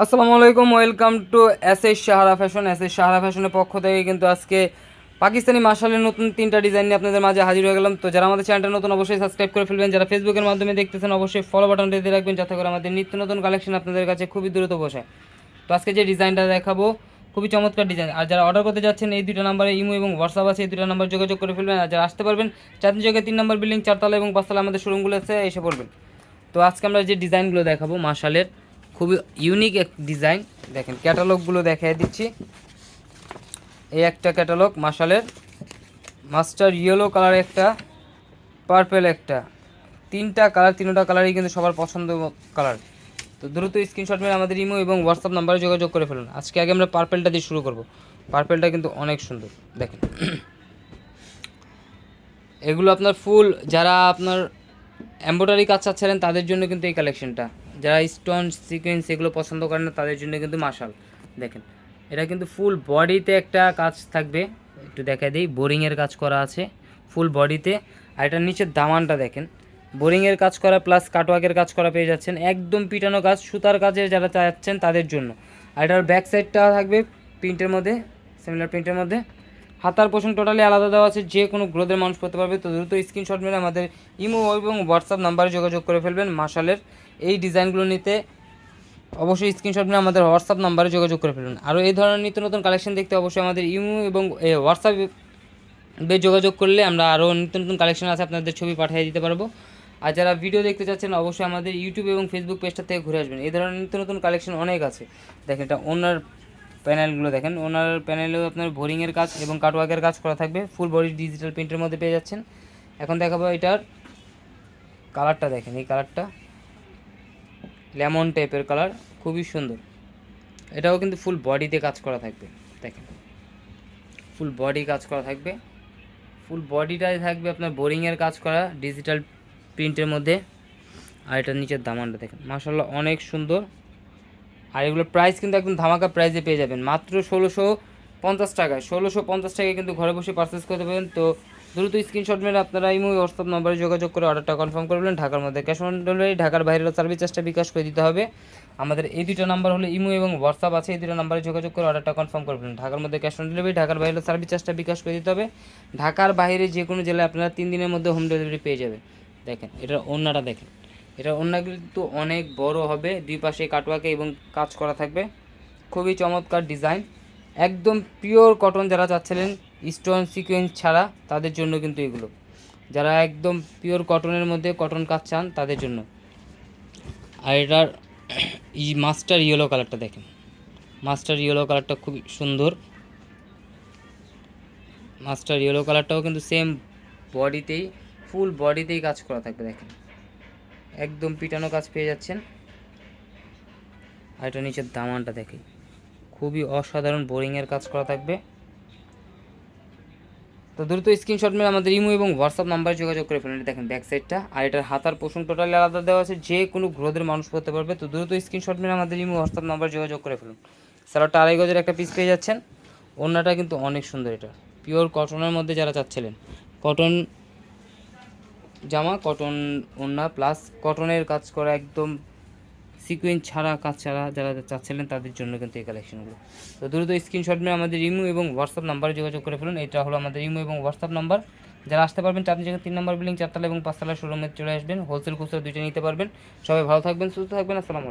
আসসালামু আলাইকুম, welcome to S S Sahara fashion. S S Sahara ফ্যাশনের পক্ষ থেকে কিন্তু আজকে পাকিস্তানি মার্শালের নতুন তিনটা ডিজাইন নিয়ে আপনাদের মাঝে হাজির হয়ে গেলাম। তো যারা আমাদের চ্যানেলটা নতুন, অবশ্যই সাবস্ক্রাইব করে ফেলবেন। যারা ফেসবুকের মাধ্যমে দেখতেছেন, অবশ্যই ফলো বাটনটা দিয়ে রাখবেন, যাতে করে আমাদের নিত্য নতুন কালেকশন আপনাদের কাছে খুবই দ্রুত বসে তো আজকে যে ডিজাইনটা দেখাবো, খুবই চমৎকার ডিজাইন। আর যারা অর্ডার করতে যাচ্ছেন, এই দুটো নাম্বারে ইমো এবং হোয়াটসঅ্যাপ আছে, এই দুটো নাম্বার যোগাযোগ করে ফেলবেন। আর যারা আসতে পারবেন চার জায়গায় তিন নম্বর বিল্ডিং চারতলা এবং পাঁচতলা আমাদের শোরুমগুলো আছে, এসে পড়বেন। তো আজকে আমরা যে ডিজাইনগুলো দেখাবো, মার্শালের খুবই ইউনিক এক ডিজাইন দেখেন ক্যাটালগুলো দেখিয়ে দিচ্ছি। এই একটা ক্যাটালগ মার্শালের মাস্টার ইয়েলো কালার একটা পার্পেল একটা। তিনটা কালার তিনটা কালারই কিন্তু সবার পছন্দ কালার তো দ্রুত স্ক্রিনশট মেরে আমাদের ইমো এবং হোয়াটসঅ্যাপ নাম্বারে যোগাযোগ করে ফেলুন। আজকে আগে আমরা পার্পেলটা দিয়ে শুরু করব। পার্পেলটা কিন্তু অনেক সুন্দর। দেখেন। এগুলো আপনার ফুল, যারা আপনার এম্ব্রয়ডারি কাজ চাচ্ছিলেন, তাদের জন্য কিন্তু এই কালেকশনটা যারা স্টোন সিকোয়েন্স এগুলো পছন্দ করেন না, তাদের জন্য কিন্তু মার্শাল দেখেন। এটা কিন্তু ফুল বডিতে একটা কাজ থাকবে। একটু দেখা দিই, বোরিংয়ের কাজ করা আছে ফুল বডিতে আর এটার নিচের দামানটা দেখেন, বোরিংয়ের কাজ করা প্লাস কাটওয়ার্কের কাজ করা পেয়ে যাচ্ছেন। একদম পিটানো কাজ, সুতার কাজে যারা চাচ্ছেন তাদের জন্য। আর এটার ব্যাক সাইডটা থাকবে প্রিন্টের মধ্যে সিমিলার প্রিন্টের মধ্যে। হাতার পোষণ টোটালি আলাদা দেওয়া আছে, যে কোনো গ্রোথের মানুষ করতে পারবে। তো দ্রুত স্ক্রিনশট মেরে আমাদের ইমো এবং হোয়াটসঅ্যাপ নাম্বারে যোগাযোগ করে ফেলবেন মার্শালের এই ডিজাইনগুলো নিতে অবশ্যই স্ক্রিনশট নিয়ে আমাদের হোয়াটসঅ্যাপ নাম্বারে যোগাযোগ করে ফেলুন। আরও এই ধরনের নিত্য নতুন কালেকশন দেখতে অবশ্যই আমাদের ইমো এবং হোয়াটসঅ্যাপে যোগাযোগ করলে আমরা আরও নিত্য নতুন কালেকশন আছে আপনাদের ছবি পাঠিয়ে দিতে পারব। আর যারা ভিডিও দেখতে চাচ্ছেন, অবশ্যই আমাদের ইউটিউব এবং ফেসবুক পেজটা থেকে ঘুরে আসবেন। এই ধরনের নিত্য নতুন কালেকশন অনেক আছে। দেখেন এটা ওনার প্যানেলগুলো দেখেন। ওনার প্যানেলেও আপনার বোরিংয়ের কাজ এবং কাটওয়ার্কের কাজ করা থাকবে। ফুল বডি ডিজিটাল প্রিন্টের মধ্যে পেয়ে যাচ্ছেন। এখন দেখাবো এটার কালারটা দেখেন। এই কালারটা লেমন টাইপের কালার। খুবই সুন্দর। এটাও কিন্তু ফুল বডিতে কাজ করা থাকবে। দেখেন। ফুল বডি কাজ করা থাকবে। ফুল বডিটাই থাকবে আপনার বোরিংয়ের কাজ করা ডিজিটাল প্রিন্টের মধ্যে। আর এটার নিচের দামানটা দেখেন। মাসাল্লাহ অনেক সুন্দর। আর এগুলোর প্রাইস কিন্তু একদম ধামাকা প্রাইসে পেয়ে যাবেন। মাত্র ষোলোশো পঞ্চাশ টাকায়। ষোলোশো পঞ্চাশ টাকায় কিন্তু ঘরে বসে পারচেস করতে পারেন তো দ্রুত স্ক্রিনশট মেরে আপনারা এই হোয়াটসঅ্যাপ নম্বরে যোগাযোগ করে অর্ডারটা কনফার্ম করবেন ঢাকার মধ্যে ক্যাশ অন ডেলিভারি ঢাকার বাইরের সার্ভিস চার্জটা বিকাশ করে দিতে হবে। আমাদের এই দুটো নাম্বার হলো ইমো এবং হোয়াটসঅ্যাপ আছে। এই দুটো নাম্বারে যোগাযোগ করে অর্ডারটা কনফার্ম করবেন ঢাকার মধ্যে ক্যাশ অন ডেলিভারি ঢাকার বাইরের সার্ভিস চার্জটা বিকাশ করে দিতে হবে। ঢাকার বাইরে যে কোনো জেলায় আপনারা তিন দিনের মধ্যে হোম ডেলিভারি পেয়ে যাবে দেখেন, এটার অন্যটা দেখেন। এটা অন্য কিন্তু অনেক বড় হবে, দুই পাশে কাটওয়াকে এবং কাজ করা থাকবে। খুবই চমৎকার ডিজাইন। একদম পিওর কটন যারা চাচ্ছিলেন, স্টোন সিকোয়েন্স ছাড়া তাদের জন্য কিন্তু এগুলো। যারা একদম পিওর কটনের মধ্যে কটন কাজ চান, তাদের জন্য। আর এটার এই মাস্টার ইয়েলো কালারটা দেখেন। মাস্টার ইয়েলো কালারটা খুবই সুন্দর। মাস্টার ইয়েলো কালারটাও কিন্তু সেম বডিতেই ফুল বডিতেই কাজ করা থাকবে, দেখেন। একদম পিটানো কাজ পেয়ে যাচ্ছেন। আর এটা নিচের দামানটা দেখে খুবই অসাধারণ বোরিংয়ের কাজ করা থাকবে। তো দ্রুত স্ক্রিনশট মেরে আমাদের ইমো এবং হোয়াটসঅ্যাপ নাম্বারে যোগাযোগ করে ফেলুন। দেখেন ব্যাক সাইডটা আর এটার হাতার পোষণ টোটালি আলাদা দেওয়া আছে। যে কোনো গ্রোথের মানুষ করতে পারবে। তো দ্রুত স্ক্রিনশট মেরে আমাদের ইমো হোয়াটসঅ্যাপ নাম্বারে যোগাযোগ করে ফেলুন। স্যালাডটা আড়াই গজের একটা পিস পেয়ে যাচ্ছেন। ওড়নাটা কিন্তু অনেক সুন্দর এটা। পিওর কটনের মধ্যে যারা চাচ্ছিলেন। কটন জামা কটন ওড়না প্লাস কটনের কাজ করা একদম সিকুয়েন্স ছাড়া, কাজ ছাড়া যারা চাচ্ছিলেন তাদের জন্য কিন্তু এই কালেকশনগুলো তো দ্রুত স্ক্রিনশট নিয়ে আমাদের ইমো এবং হোয়াটসঅ্যাপ নাম্বারে যোগাযোগ করে ফেলুন। এটা হলো আমাদের ইমো এবং হোয়াটসঅ্যাপ নাম্বার যারা আসতে পারবেন আপনি জায়গায় তিন নম্বর বিল্ডিং চারতলা এবং পাঁচতলা শোরুমে চলে আসবেন। হোলসেল খুচরা দুইটা নিতে পারবেন। সবাই ভালো থাকবেন, সুস্থ থাকবেন। আসসালামু